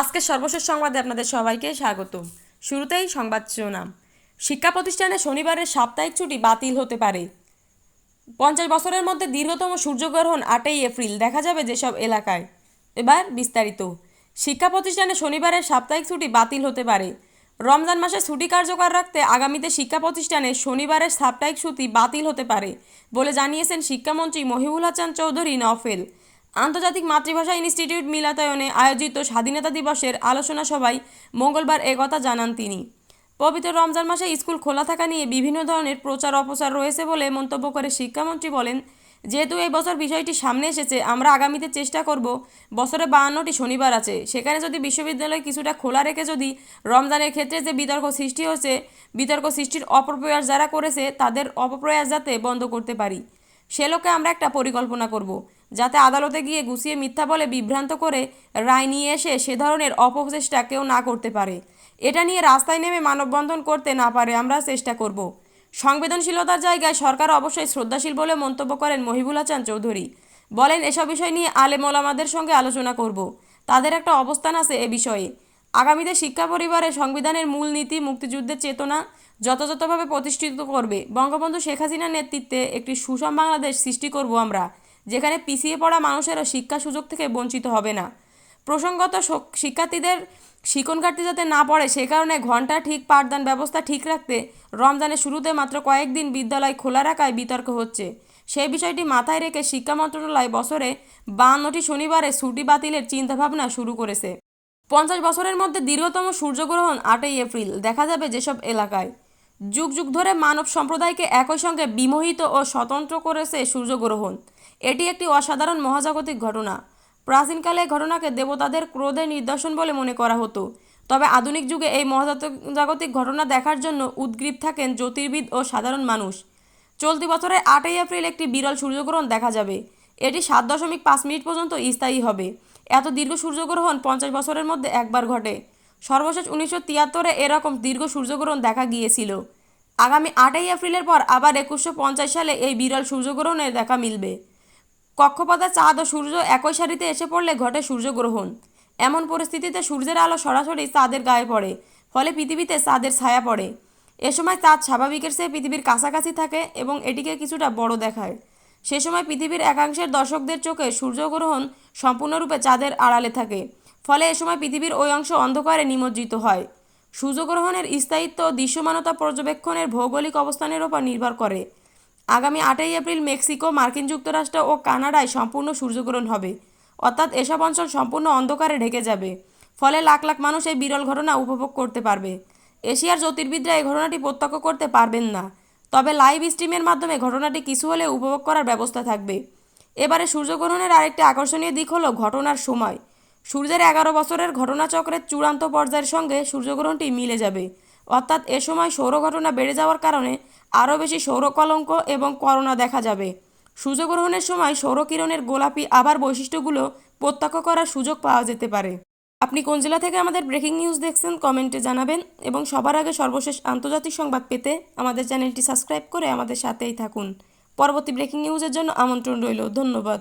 আজকের সর্বশেষ সংবাদে আপনাদের সবাইকে স্বাগত শুরুতেই সংবাদ শিরোনাম। শিক্ষা প্রতিষ্ঠানে শনিবারের সাপ্তাহিক ছুটি বাতিল হতে পারে। পঞ্চাশ বছরের মধ্যে দীর্ঘতম সূর্যগ্রহণ আটই এপ্রিল। দেখা যাবে যেসব এলাকায়। এবার বিস্তারিত। শিক্ষা প্রতিষ্ঠানে শনিবারের সাপ্তাহিক ছুটি বাতিল হতে পারে। রমজান মাসে ছুটি কার্যকর রাখতে আগামীতে শিক্ষা প্রতিষ্ঠানে শনিবারের সাপ্তাহিক ছুটি বাতিল হতে পারে বলে জানিয়েছেন শিক্ষামন্ত্রী মহিবুল হাসান চৌধুরী নফেল আন্তর্জাতিক মাতৃভাষা ইনস্টিটিউট মিলাতায়নে আয়োজিত স্বাধীনতা দিবসের আলোচনা সভায় মঙ্গলবার একথা জানান তিনি। পবিত্র রমজান মাসে স্কুল খোলা থাকা নিয়ে বিভিন্ন ধরনের প্রচার অপচার রয়েছে বলে মন্তব্য করে শিক্ষামন্ত্রী বলেন, যেহেতু এই বছর বিষয়টি সামনে এসেছে, আমরা আগামীতে চেষ্টা করব। বছরে বাহান্নটি শনিবার আছে। সেখানে যদি বিশ্ববিদ্যালয় কিছুটা খোলা রেখে যদি রমজানের ক্ষেত্রে যে বিতর্ক সৃষ্টি হয়েছে, বিতর্ক সৃষ্টির অপপ্রয়াস যারা করেছে, তাদের অপপ্রয়াস যাতে বন্ধ করতে পারি। সে লোকে আমরা একটা পরিকল্পনা করব, যাতে আদালতে গিয়ে গুছিয়ে মিথ্যা বলে বিভ্রান্ত করে রায় নিয়ে এসে সে ধরনের অপচেষ্টা কেউ না করতে পারে। এটা নিয়ে রাস্তায় নেমে মানববন্ধন করতে না পারে আমরা চেষ্টা করব। সংবেদনশীলতার জায়গায় সরকার অবশ্যই শ্রদ্ধাশীল বলে মন্তব্য করেন মহিবুল হাসান চৌধুরী। বলেন, এসব বিষয় নিয়ে আলেম ওলামাদের সঙ্গে আলোচনা করব। তাদের একটা অবস্থান আছে এ বিষয়ে। আগামীতে শিক্ষা পরিবারে সংবিধানের মূল নীতি মুক্তিযুদ্ধের চেতনা যথাযথভাবে প্রতিষ্ঠিত করবে। বঙ্গবন্ধু শেখ হাসিনার নেতৃত্বে একটি সুষম বাংলাদেশ সৃষ্টি করব আমরা, যেখানে পিছিয়ে পড়া মানুষেরও শিক্ষা সুযোগ থেকে বঞ্চিত হবে না। প্রসঙ্গত শিক্ষার্থীদের শিকন ঘাটতি যাতে না পড়ে, সে কারণে ঘণ্টা ঠিক পাঠদান ব্যবস্থা ঠিক রাখতে রমজানের শুরুতে মাত্র কয়েকদিন বিদ্যালয় খোলা রাখায় বিতর্ক হচ্ছে। সেই বিষয়টি মাথায় রেখে শিক্ষা মন্ত্রণালয় বছরে বান্নটি শনিবারে ছুটি বাতিলের চিন্তাভাবনা শুরু করেছে। পঞ্চাশ বছরের মধ্যে দীর্ঘতম সূর্যগ্রহণ আটই এপ্রিল। দেখা যাবে যেসব এলাকায়। যুগ যুগ ধরে মানব সম্প্রদায়কে একই সঙ্গে বিমোহিত ও স্বতন্ত্র করেছে সূর্যগ্রহণ। এটি একটি অসাধারণ মহাজাগতিক ঘটনা। প্রাচীনকালে ঘটনাকে দেবতাদের ক্রোধের নিদর্শন বলে মনে করা হতো। তবে আধুনিক যুগে এই মহাজাগতিক ঘটনা দেখার জন্য উদ্গ্রীব থাকেন জ্যোতির্বিদ ও সাধারণ মানুষ। চলতি বছরের আটই এপ্রিল একটি বিরল সূর্যগ্রহণ দেখা যাবে। এটি সাত দশমিক পাঁচ মিনিট পর্যন্ত স্থায়ী হবে। এত দীর্ঘ সূর্যগ্রহণ পঞ্চাশ বছরের মধ্যে একবার ঘটে। সর্বশেষ উনিশশো তিয়াত্তরে এরকম দীর্ঘ সূর্যগ্রহণ দেখা গিয়েছিল। আগামী আটই এপ্রিলের পর আবার একুশশো পঞ্চাশ সালে এই বিরল সূর্যগ্রহণের দেখা মিলবে। কক্ষপথে চাঁদ ও সূর্য একই সারিতে এসে পড়লে ঘটে সূর্যগ্রহণ। এমন পরিস্থিতিতে সূর্যের আলো সরাসরি চাঁদের গায়ে পড়ে, ফলে পৃথিবীতে চাঁদের ছায়া পড়ে। এ সময় চাঁদ স্বাভাবিকের চেয়ে পৃথিবীর কাছাকাছি থাকে এবং এটিকে কিছুটা বড় দেখায়। সে সময় পৃথিবীর একাংশের দর্শকদের চোখে সূর্যগ্রহণ সম্পূর্ণরূপে চাঁদের আড়ালে থাকে। ফলে এ সময় পৃথিবীর ওই অংশ অন্ধকারে নিমজ্জিত হয়। সূর্যগ্রহণের স্থায়িত্ব দৃশ্যমানতা পর্যবেক্ষণের ভৌগোলিক অবস্থানের ওপর নির্ভর করে। আগামী আটই এপ্রিল মেক্সিকো, মার্কিন যুক্তরাষ্ট্র ও কানাডায় সম্পূর্ণ সূর্যগ্রহণ হবে। অর্থাৎ এসব অঞ্চল সম্পূর্ণ অন্ধকারে ঢেকে যাবে। ফলে লাখ লাখ মানুষ এই বিরল ঘটনা উপভোগ করতে পারবে। এশিয়ার জ্যোতির্বিদরা এই ঘটনাটি প্রত্যক্ষ করতে পারবেন না। তবে লাইভ স্ট্রিমের মাধ্যমে ঘটনাটি কিছু হলে উপভোগ করার ব্যবস্থা থাকবে। এবারে সূর্যগ্রহণের আরেকটি আকর্ষণীয় দিক হলো ঘটনার সময়। সূর্যের এগারো বছরের ঘটনাচক্রের চূড়ান্ত পর্যায়ের সঙ্গে সূর্যগ্রহণটি মিলে যাবে। অর্থাৎ এ সময় সৌর ঘটনা বেড়ে যাওয়ার কারণে আরও বেশি সৌর কলঙ্ক এবং করোনা দেখা যাবে। সূর্যগ্রহণের সময় সৌরকিরণের গোলাপি আবার বৈশিষ্ট্যগুলো প্রত্যক্ষ করার সুযোগ পাওয়া যেতে পারে। আপনি কোন জেলা থেকে আমাদের ব্রেকিং নিউজ দেখছেন কমেন্টে জানাবেন এবং সবার আগে সর্বশেষ আন্তর্জাতিক সংবাদ পেতে আমাদের চ্যানেলটি সাবস্ক্রাইব করে আমাদের সাথেই থাকুন। পরবর্তী ব্রেকিং নিউজের জন্য আমন্ত্রণ রইল। ধন্যবাদ।